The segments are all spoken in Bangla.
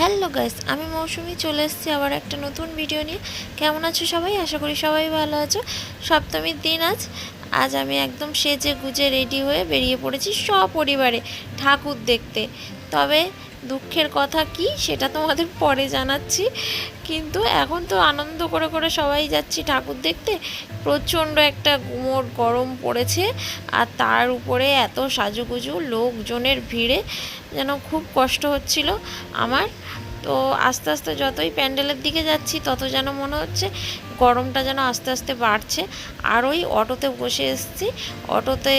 হ্যালো গাইস, আমি মৌসুমি চলে এসেছি আবার একটা নতুন ভিডিও নিয়ে। কেমন আছো সবাই? আশা করি সবাই ভালো আছো। সপ্তমীর দিন আজ। আজ আমি একদম সেজে গুজে রেডি হয়ে বেরিয়ে পড়েছি সপরিবারে ঠাকুর দেখতে। তবে দুঃখের কথা কি সেটা তোমাদের পরে জানাচ্ছি। কিন্তু এখন তো আনন্দ করে করে সবাই যাচ্ছি ঠাকুর দেখতে। প্রচণ্ড একটা গুমোট গরম পড়েছে আর তার উপরে এত সাজুগুজু, লোকজনের ভিড়ে যেন খুব কষ্ট হচ্ছিল আমার। তো আস্তে আস্তে যতই প্যান্ডেলের দিকে যাচ্ছি তত যেন মনে হচ্ছে গরমটা যেন আস্তে আস্তে বাড়ছে। আর ওই অটোতে বসে এসেছি। অটোতে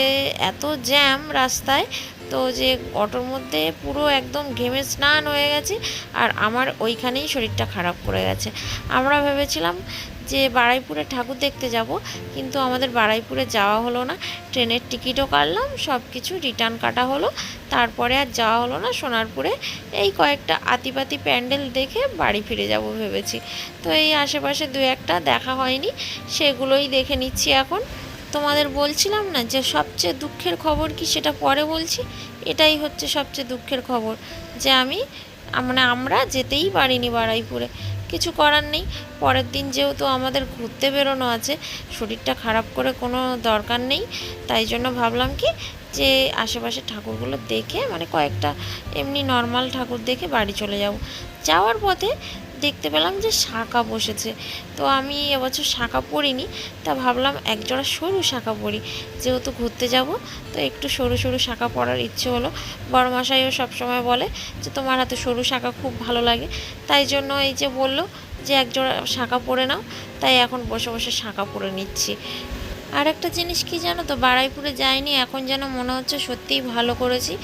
এত জ্যাম রাস্তায় তো যে অটোর মধ্যে পুরো একদম ঘেমে স্নান হয়ে গেছে আর আমার ওইখানেই শরীরটা খারাপ করে গেছে। আমরা ভেবেছিলাম যে বারাইপুরে ঠাকুর দেখতে যাব, কিন্তু আমাদের বারাইপুরে যাওয়া হলো না। ট্রেনের টিকিটও কাটলাম সব কিছু রিটার্ন কাটা হলো। তারপরে আর যাওয়া হলো না সোনারপুরে। এই কয়েকটা আতিপাতি প্যান্ডেল দেখে বাড়ি ফিরে যাব ভেবেছি। তো এই আশেপাশে দু একটা দেখা হয়নি, সেগুলোই দেখে নিচ্ছি এখন। তোমাদের বলছিলাম না যে সবচেয়ে দুঃখের খবর কি সেটা পরে বলছি? এটাই হচ্ছে সবচেয়ে দুঃখের খবর, যে আমি মানে আমরা যেতেই পারিনি বারাইপুরে। কিছু করার নেই, পরের দিন যেহেতু আমাদের ঘুরতে বেরোনো আছে, শরীরটা খারাপ করে কোনো দরকার নেই। তাই জন্য ভাবলাম কি, যে আশেপাশে ঠাকুরগুলো দেখে মানে কয়েকটা এমনি নর্মাল ঠাকুর দেখে বাড়ি চলে যাব। যাওয়ার পথে দেখতে পেলাম যে শাঁখা বসেছে। তো আমি এবছর শাঁখা পরিনি, তা ভাবলাম একজোড়া সরু শাঁখা পরি। যেহেতু ঘুরতে যাব, তো একটু সরু সরু শাঁখা পরার ইচ্ছে হলো। বড় মশাইও সবসময় বলে যে, তোমার হাতে সরু শাঁখা খুব ভালো লাগে। তাই জন্য এই যে বলল যে, একজোড়া শাঁখা পরে নাও। তাই এখন বসে বসে শাঁখা পরে নিচ্ছি। আর একটা জিনিস কি জানো তো, বারাইপুরে যাইনি, এখন যেন মনে হচ্ছে সত্যিই ভালো করেছি।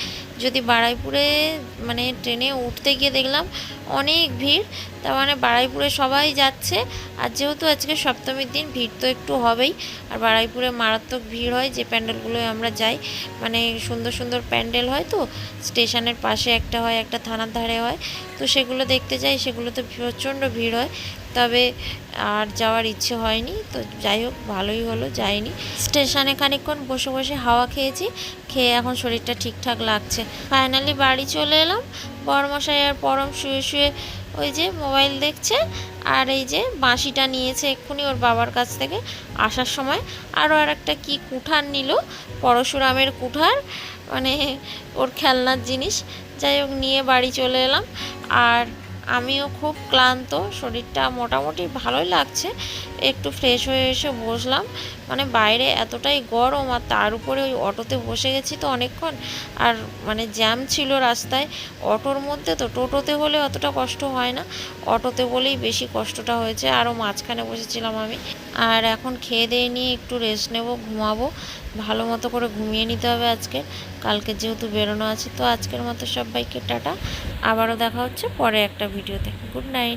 যদি বারাইপুরে মানে ট্রেনে উঠতে গিয়ে দেখলাম অনেক ভিড়, তার মানে বারাইপুরে সবাই যাচ্ছে। আর যেহেতু আজকে সপ্তমীর দিন, ভিড় তো একটু হবেই। আর বারাইপুরে মারাত্মক ভিড় হয়, যে প্যান্ডেলগুলোয় আমরা যাই মানে সুন্দর সুন্দর প্যান্ডেল হয় তো, স্টেশনের পাশে একটা হয়, একটা থানার ধারে হয়। তো সেগুলো দেখতে যাই, সেগুলোতে প্রচণ্ড ভিড় হয়। তবে আর যাওয়ার ইচ্ছে হয়নি, তো যাই হোক, ভালোই হলো, যাইনি। স্টেশনে খানিকক্ষণ বসে বসে হাওয়া খেয়েছি, খেয়ে এখন শরীরটা ঠিকঠাক লাগছে। ফাইনালি বাড়ি চলে এলাম। বড়মশাই আর পরম শুয়ে শুয়ে ওই যে মোবাইল দেখছে আর এই যে বাঁশিটা নিয়েছে এক্ষুনি ওর বাবার কাছ থেকে আসার সময়। আরও আর একটা কী কুঠার নিল, পরশুরামের কুঠার মানে ওর খেলনার জিনিস। যাই হোক, নিয়ে বাড়ি চলে এলাম। আর আমিও খুব ক্লান্ত, শরীরটা মোটামুটি ভালোই লাগছে। একটু ফ্রেশ হয়ে এসে বসলাম। মানে বাইরে এতটাই গরম আর তার উপরে ওই অটোতে বসে গেছি তো অনেকক্ষণ। আর মানে জ্যাম ছিল রাস্তায়, অটোর মধ্যে তো টোটোতে হলে অতটা কষ্ট হয় না। অটোতে বলেই বেশি কষ্টটা হয়েছে আরও মাঝখানে বসেছিলাম আমি। আর এখন খেয়ে দিয়ে নিয়ে একটু রেস্ট নেব, ঘুমাবো। ভালো মতো করে ঘুমিয়ে নিতে হবে আজকে। কালকে যেহেতু বেরোনো আছে, তো আজকের মতো সবাইকে টাটা। আবারও দেখা হচ্ছে পরে একটা ভিডিওতে গুড নাইট